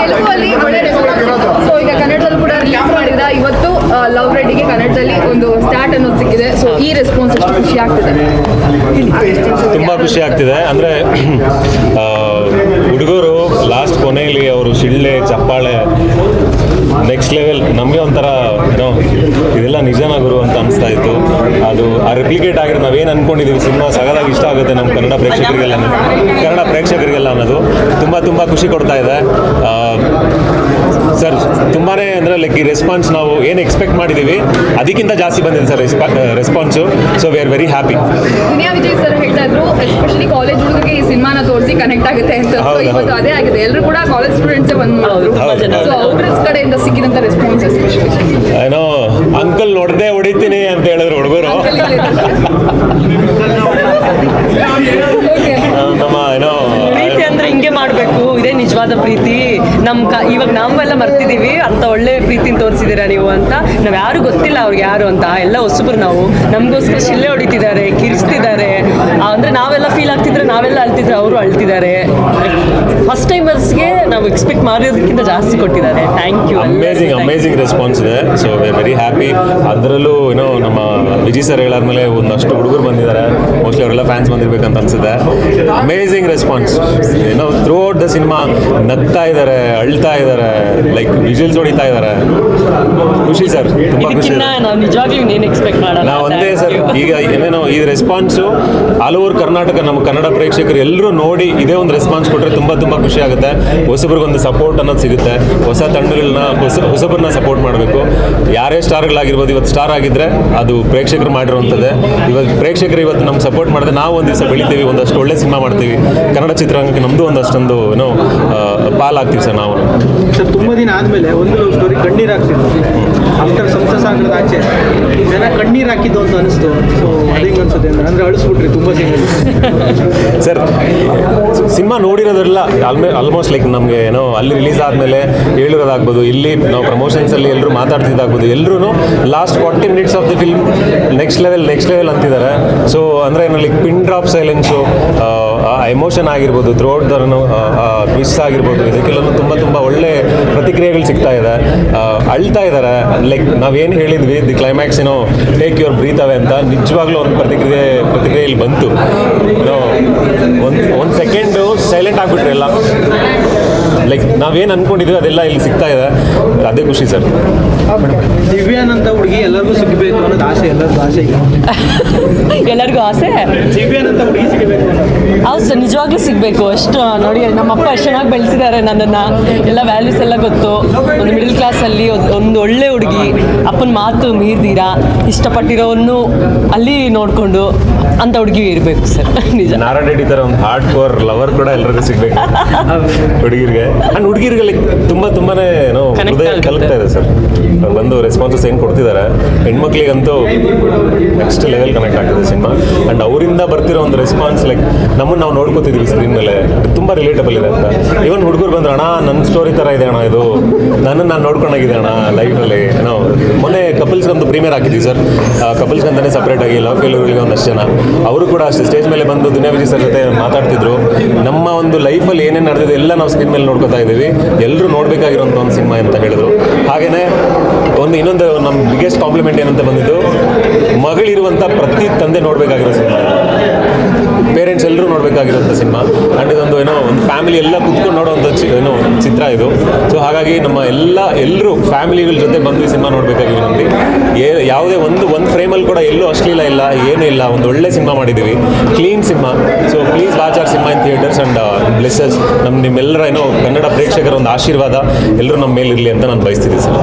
ತೆಲುಗಲ್ಲಿ ಒಳ್ಳೆ ಸೊ ಈಗ ಕನ್ನಡದಲ್ಲೂ ಕೂಡ ರಿಲೀಸ್ ಮಾಡಿದ. ಇವತ್ತು ಲವ್ ರೆಡ್ಡಿಗೆ ಕನ್ನಡದಲ್ಲಿ ಒಂದು ಸ್ಟಾರ್ಟ್ ಅನ್ನೋದು ಸಿಕ್ಕಿದೆ. ಸೊ ಈ ರೆಸ್ಪಾನ್ಸ್ ಎಷ್ಟು ಖುಷಿ ಆಗ್ತಿದೆ. ತುಂಬ ಖುಷಿ ಆಗ್ತಿದೆ. ಅಂದರೆ ಹುಡುಗರು ಲಾಸ್ಟ್ ಕೊನೆಯಲ್ಲಿ ಅವರು ಶಿಳ್ಳೆ, ಚಪ್ಪಾಳೆ ನೆಕ್ಸ್ಟ್ ಲೆವೆಲ್ ನಮಗೆ ಒಂಥರ, ಏನೋ, ಇದೆಲ್ಲ ನಿಜನ ಗುರು ಅಂತ ಅನಿಸ್ತಾ ಇತ್ತು. ಅದು ಆ ರೆಪ್ಲಿಕೇಟ್ ಆಗಿರೋ ನಾವೇನು ಅನ್ಕೊಂಡಿದ್ದೀವಿ ಸಿನಿಮಾ ಸಗದಾಗ ಇಷ್ಟ ಆಗುತ್ತೆ ನಮ್ಮ ಕನ್ನಡ ಪ್ರೇಕ್ಷಕರಿಗೆಲ್ಲ ಕನ್ನಡ ಪ್ರೇಕ್ಷಕರಿಗೆಲ್ಲ ಅನ್ನೋದು. ತುಂಬ ತುಂಬ ಖುಷಿ ಕೊಡ್ತಾ ಇದೆ. ಸರ್ ತುಂಬಾ ಅಂದರೆ ಲೈಕ್ ಈ ರೆಸ್ಪಾನ್ಸ್ ನಾವು ಏನು ಎಕ್ಸ್ಪೆಕ್ಟ್ ಮಾಡಿದ್ದೀವಿ ಅದಕ್ಕಿಂತ ಜಾಸ್ತಿ ಬಂದಿದೆ sir response so we are very happy Duniya Vijay sir ಹೇಳ್ತಾ ಇದ್ರು ಎಸ್ಪೆಷಲಿ ಕಾಲೇಜ್ ಹುಡುಗರಿಗೆ ಈ ಸಿನಿಮಾನ ತೋರಿಸಿ ಸೊ ಹೌದು, ಇವತ್ತು ಅದೇ ಆಗಿದೆ. ಎಲ್ಲರೂ ಕೂಡ ಕಾಲೇಜ್ ಸ್ಟೂಡೆಂಟ್ಸೇ ಬಂದು ಸೊ. ಅವ್ರ ಕಡೆಯಿಂದ ಸಿಕ್ಕಿದಂತ ರೆಸ್ಪಾನ್ಸ್ ಏನೋ ಅಂಕಲ್ ನೋಡದೆ ಹೊಡಿತೀನಿ ಅಂತ ಹೇಳಿದ್ರು ಹುಡುಗರು. ನಿಜವಾದ ಪ್ರೀತಿ. ನಮ್ಮ ಕ ಇವಾಗ ನಾವೆಲ್ಲ ಮರ್ತಿದ್ದೀವಿ ಅಂತ ಒಳ್ಳೆ ಪ್ರೀತಿನ ತೋರಿಸಿದ್ದೀರಾ ನೀವು ಅಂತ. ನಾವು ಯಾರು ಗೊತ್ತಿಲ್ಲ ಅವ್ರಿಗೆ ಯಾರು ಅಂತ. ಎಲ್ಲ ಹೊಸಬ್ರು ನಾವು. ನಮಗೋಸ್ಕರ ಶಿಲ್ಲೆ ಹೊಡಿತಿದ್ದಾರೆ ಕಿರಿಸ್ತಿದ್ದಾರೆ ಅಂದರೆ ನಾವೆಲ್ಲ ಫೀಲ್ ಆಗ್ತಿದ್ರೆ ನಾವೆಲ್ಲ ಅಳ್ತಿದ್ರೆ ಅವರು ಅಳ್ತಿದ್ದಾರೆ. ಫಸ್ಟ್ ಟೈಮರ್ಸ್ಗೆ ನಾವು ಎಕ್ಸ್ಪೆಕ್ಟ್ ಮಾಡಿರೋದಕ್ಕಿಂತ ಜಾಸ್ತಿ ಕೊಟ್ಟಿದ್ದಾರೆ. Thank you amazing amazing response ಇದೆ. ಸೊ ವಿ ವೆರಿ ಹ್ಯಾಪಿ ಅದರಲ್ಲೂ ಏನೋ ನಮ್ಮ ವಿಜಿ ಸರ್ ಹೇಳಾದ್ಮೇಲೆ ಒಂದಷ್ಟು ಹುಡುಗರು ಬಂದಿದ್ದಾರೆ. ಮೋಸ್ಟ್ಲಿ ಅವರೆಲ್ಲ ಫ್ಯಾನ್ಸ್ ಬಂದಿರಬೇಕಂತ ಅನ್ಸುತ್ತೆ. ಅಮೇಝಿಂಗ್ ರೆಸ್ಪಾನ್ಸ್ ಏನೋ ಥ್ರೂ ಔಟ್ ದ ಸಿನಿಮಾ ನಗ್ತಾ ಇದ್ದಾರೆ ಅಳ್ತಾ ಇದ್ದಾರೆ ಲೈಕ್ ವಿಜುವಲ್ಸ್ ಹೊಡಿತಾ ಇದ್ದಾರೆ. ಖುಷಿ ಸರ್ ತುಂಬಾ ಖುಷಿ. ನಾವು ಒಂದೇ ಸರ್ ಈಗ ಏನೇನೋ ಈ ರೆಸ್ಪಾನ್ಸು ಆಲ್ ಓವರ್ ಕರ್ನಾಟಕ ನಮ್ಮ ಕನ್ನಡ ಪ್ರೇಕ್ಷಕರು ಎಲ್ಲರೂ ನೋಡಿ ಇದೇ ಒಂದು ರೆಸ್ಪಾನ್ಸ್ ಕೊಟ್ಟರೆ ತುಂಬ ತುಂಬ ಖುಷಿ ಆಗುತ್ತೆ. ಹೊಸಬ್ರಿಗೊಂದು ಸಪೋರ್ಟ್ ಅನ್ನೋದು ಸಿಗುತ್ತೆ. ಹೊಸ ತಂಡಗಳನ್ನ ಹೊಸ ಹೊಸಬ್ರನ್ನ ಸಪೋರ್ಟ್ ಮಾಡಬೇಕು. ಯಾರೇ ಸ್ಟಾರ್ಗಳಾಗಿರ್ಬೋದು ಇವತ್ತು ಸ್ಟಾರ್ ಆಗಿದ್ರೆ ಅದು ಪ್ರೇಕ್ಷಕರು ಮಾಡಿರುವಂಥದ್ದೇ ಇವತ್ತು ಪ್ರೇಕ್ಷಕರು ಇವತ್ತು ನಮ್ಗೆ ಸಪೋರ್ಟ್ ಮಾಡಿದ್ರೆ ನಾವು ಒಂದು ದಿವಸ ಬೆಳಿತೀವಿ ಒಂದಷ್ಟು ಒಳ್ಳೆ ಸಿನಿಮಾ ಮಾಡ್ತೀವಿ. ಕನ್ನಡ ಚಿತ್ರರಂಗಕ್ಕೆ ನಮ್ಮದು ಒಂದಷ್ಟೊಂದು ಏನೋ ಪಾಲಾಗ್ತೀವಿ ಸರ್ ನಾವು. ಸರ್ ತುಂಬ ದಿನ ಆದಮೇಲೆ ಒಂದು ಲವ್ ಸ್ಟೋರಿ ಕಣ್ಣೀರು ಹಾಕ್ತಿದ್ವಿ ಆಫ್ಟರ್ ಸಾಗರದ ಆಚೆ ಜನ ಕಣ್ಣೀರು ಹಾಕಿದ್ದು ಅಂತ ಅನಿಸ್ತು. ಸೊ ಅದು ಹಿಂಗೆ ಅನ್ಸುತ್ತೆ ಅಂದ್ರೆ ಅಳಿಸ್ಬಿಟ್ರಿ ತುಂಬ ಸಿನಿಮಾ ಸರ್ ಸಿನಿಮಾ ನೋಡಿರೋದ್ರೆಲ್ಲ ಆಲ್ಮೇ ಆಲ್ಮೋಸ್ಟ್ ಲೈಕ್ ನಮಗೆ ಏನೋ ಅಲ್ಲಿ ರಿಲೀಸ್ ಆದಮೇಲೆ ಹೇಳಿರೋದಾಗ್ಬೋದು ಇಲ್ಲಿ ನಾವು ಪ್ರಮೋಷನ್ಸಲ್ಲಿ ಎಲ್ಲರೂ ಮಾತಾಡ್ತಿದ್ದಾಗ್ಬೋದು ಎಲ್ಲರೂ last forty minutes of the film next level next level ಅಂತಿದ್ದಾರೆ. ಸೊ ಅಂದರೆ ಏನೋ like pin drop silence emotion ಆಗಿರ್ಬೋದು ಥ್ರೋಟ್ ದರನು ಟ್ವಿಸ್ಟ್ ಆಗಿರ್ಬೋದು ಇದಕ್ಕೆಲ್ಲನೂ ತುಂಬ ತುಂಬ ಒಳ್ಳೆ ಪ್ರತಿಕ್ರಿಯೆಗಳು ಸಿಗ್ತಾ ಇದೆ. ಅಳ್ತಾ ಇದ್ದಾರೆ ಲೈಕ್ ನಾವೇನು ಹೇಳಿದ್ವಿ ದಿ ಕ್ಲೈಮ್ಯಾಕ್ಸ್ ಏನೋ ಟೇಕ್ ಯುವರ್ ಬ್ರೀತ್ ಅವೆ ಅಂತ ನಿಜವಾಗ್ಲೂ ಒಂದು ಪ್ರತಿಕ್ರಿಯೆ ಪ್ರತಿಕ್ರಿಯೆ ಇಲ್ಲಿ ಬಂತು ಒಂದು ಒಂದು ಸೆಕೆಂಡು ಸೈಲೆಂಟ್ ಆಗಿಬಿಟ್ರೆ ಎಲ್ಲ. ಲೈಕ್ ನಾವೇನು ಅನ್ಕೊಂಡಿದ್ವಿ ಅದೆಲ್ಲ ಇಲ್ಲಿ ಸಿಗ್ತಾ ಇದೆ. ಅದೇ ಖುಷಿ ಸರ್. ದಿವ್ಯಾನ್ ಅಂತ ಹುಡುಗಿ ಎಲ್ಲರಿಗೂ ಸಿಗಬೇಕು ಅನ್ನೋದು ಆಸೆ ಎಲ್ಲರಿಗೂ ಆಸೆ ಎಲ್ಲರಿಗೂ ಆಸೆ? ದಿವ್ಯಾನ್ ಅಂತ ಹುಡುಗಿ ಸಿಗಬೇಕು ಸರ್ ನಿಜವಾಗ್ಲೂ ಸಿಗಬೇಕು. ಅಷ್ಟು ನೋಡಿ, ನಮ್ಮ ಅಪ್ಪ ಎಷ್ಟು ಚೆನ್ನಾಗಿ ಬೆಳೆಸಿದ್ದಾರೆ ನನ್ನನ್ನು. ಎಲ್ಲ ವ್ಯಾಲ್ಯೂಸ್ ಎಲ್ಲ ಗೊತ್ತು. ಒಂದು ಮಿಡಲ್ ಕ್ಲಾಸಲ್ಲಿ ಒಂದು ಒಳ್ಳೆ ಹುಡುಗಿ, ಅಪ್ಪನ ಮಾತು ಮೀರ್ದಿರಾ, ಇಷ್ಟಪಟ್ಟಿರೋವನ್ನು ಅಲ್ಲಿ ನೋಡಿಕೊಂಡು ಅಂತ ಹುಡುಗಿ ಇರಬೇಕು ಸರ್. ನಿಜ. ನಾರಾಯಣ ರೆಡ್ಡಿ ಥರ ಒಂದು ಹಾರ್ಡ್ ಕೋರ್ ಲವರ್ ಕೂಡ ಎಲ್ಲರಿಗೂ ಸಿಗ್ಬೇಕು. ಹುಡುಗಿರಿಗೆ. ಅಂಡ್ ಹುಡುಗಿರಿಗೆ ತುಂಬಾ ತುಂಬ ತುಂಬಾನೇ ಏನೋ ಹೃದಯ. ಕಲಗ್ತಾ ಇದೆ ಸರ್. ಬಂದು ರೆಸ್ಪಾನ್ಸಸ್ ಏನು ಕೊಡ್ತಿದ್ದಾರೆ ಹೆಣ್ಮಕ್ಳಿಗಂತೂ ನೆಕ್ಸ್ಟ್ ಲೆವೆಲ್ ಕನೆಕ್ಟ್ ಆಗ್ತದೆ ಸಿನಿಮಾ. ಅಂಡ್ ಅವರಿಂದ ಬರ್ತಿರೋ ಒಂದು ರೆಸ್ಪಾನ್ಸ್ ಲೈಕ್ ನಮ್ಮನ್ನು ನಾವು ನೋಡ್ಕೋತಿದ್ವಿ ಸ್ಕ್ರೀನ್ ಮೇಲೆ. ತುಂಬಾ ರಿಲೇಟಬಲ್ ಇದೆ ಅಂತ. ಇವನ್ ಹುಡುಗರು ಬಂದ್ರೆ ಅಣ್ಣ ನನ್ನ ಸ್ಟೋರಿ ತರ ಇದೆ ಅಣ್ಣ ಇದು. ನನ್ನ ನಾನು ನೋಡ್ಕೊಂಡಾಗಿದೆ ಅಣ್ಣ ಲೈಫಲ್ಲಿ ಏನೋ ಮೊನ್ನೆ ಕಪಲ್ಸ್ ಒಂದು ಪ್ರೀಮಿಯರ್ ಹಾಕಿದ್ವಿ ಸರ್. ಕಪಲ್ಸ್ ಅಂತಾನೆ ಸಪ್ರೇಟ್ ಆಗಿ ಲವ್ ಫೇಲ್ಯೂರ್ಗಳಿಗೆ ಒಂದಷ್ಟು ಜನ. ಅವರು ಕೂಡ ಅಷ್ಟೇ ಸ್ಟೇಜ್ ಮೇಲೆ ಬಂದು ದುನಿಯಾ ವಿಜಯ್ ಸರ್ ಜೊತೆ ಮಾತಾಡ್ತಿದ್ರು. ನಮ್ಮ ಒಂದು ಲೈಫಲ್ಲಿ ಏನೇನು ನಡೆದಿದೆ ಎಲ್ಲ ನಾವು ಸ್ಕ್ರೀನ್ ಮೇಲೆ ನೋಡ್ಕೊತಾ ಇದ್ದೀವಿ. ಎಲ್ಲರೂ ನೋಡಬೇಕಾಗಿರೋಂಥ ಒಂದು ಸಿನಿಮಾ ಅಂತ ಹೇಳಿದರು. ಹಾಗೆಯೇ ಒಂದು ಇನ್ನೊಂದು ನಮ್ಮ ಬಿಗ್ಗೆಸ್ಟ್ ಕಾಂಪ್ಲಿಮೆಂಟ್ ಏನಂತ ಬಂದಿದ್ದು, ಮಗಳಿರುವಂಥ ಪ್ರತಿ ತಂದೆ ನೋಡಬೇಕಾಗಿರೋ ಸಿನಿಮಾ ನೋಡಬೇಕಾಗಿರೋಂಥ ಸಿನಿಮಾ. ಆ್ಯಂಡ್ ಇದೊಂದು, ಏನೋ, ಒಂದು ಫ್ಯಾಮಿಲಿ ಎಲ್ಲ ಕುತ್ಕೊಂಡು ನೋಡೋವಂಥ ಚಿ, ಏನೋ, ಚಿತ್ರ ಇದು. ಸೊ ಹಾಗಾಗಿ ನಮ್ಮ ಎಲ್ಲ, ಎಲ್ಲರೂ ಫ್ಯಾಮಿಲಿಗಳ ಜೊತೆ ಬಂದು ಈ ಸಿನಿಮಾ ನೋಡಬೇಕಾಗಿ ನಮಗೆ. ಏ, ಯಾವುದೇ ಒಂದು ಒಂದು ಫ್ರೇಮಲ್ಲಿ ಕೂಡ ಎಲ್ಲೂ ಅಶ್ಲೀಲ ಇಲ್ಲ, ಏನೂ ಇಲ್ಲ. ಒಂದು ಒಳ್ಳೆ ಸಿನಿಮಾ ಮಾಡಿದ್ದೀವಿ. Clean cinema. So please watch our cinema in theatres and blesses ನಮ್ಮ ನಿಮ್ಮೆಲ್ಲರ ಏನೋ ಕನ್ನಡ ಪ್ರೇಕ್ಷಕರ ಒಂದು ಆಶೀರ್ವಾದ ಎಲ್ಲರೂ ನಮ್ಮ ಮೇಲಿರಲಿ ಅಂತ ನಾನು ಬಯಸ್ತಿದ್ದೀನಿ, ಸರ್.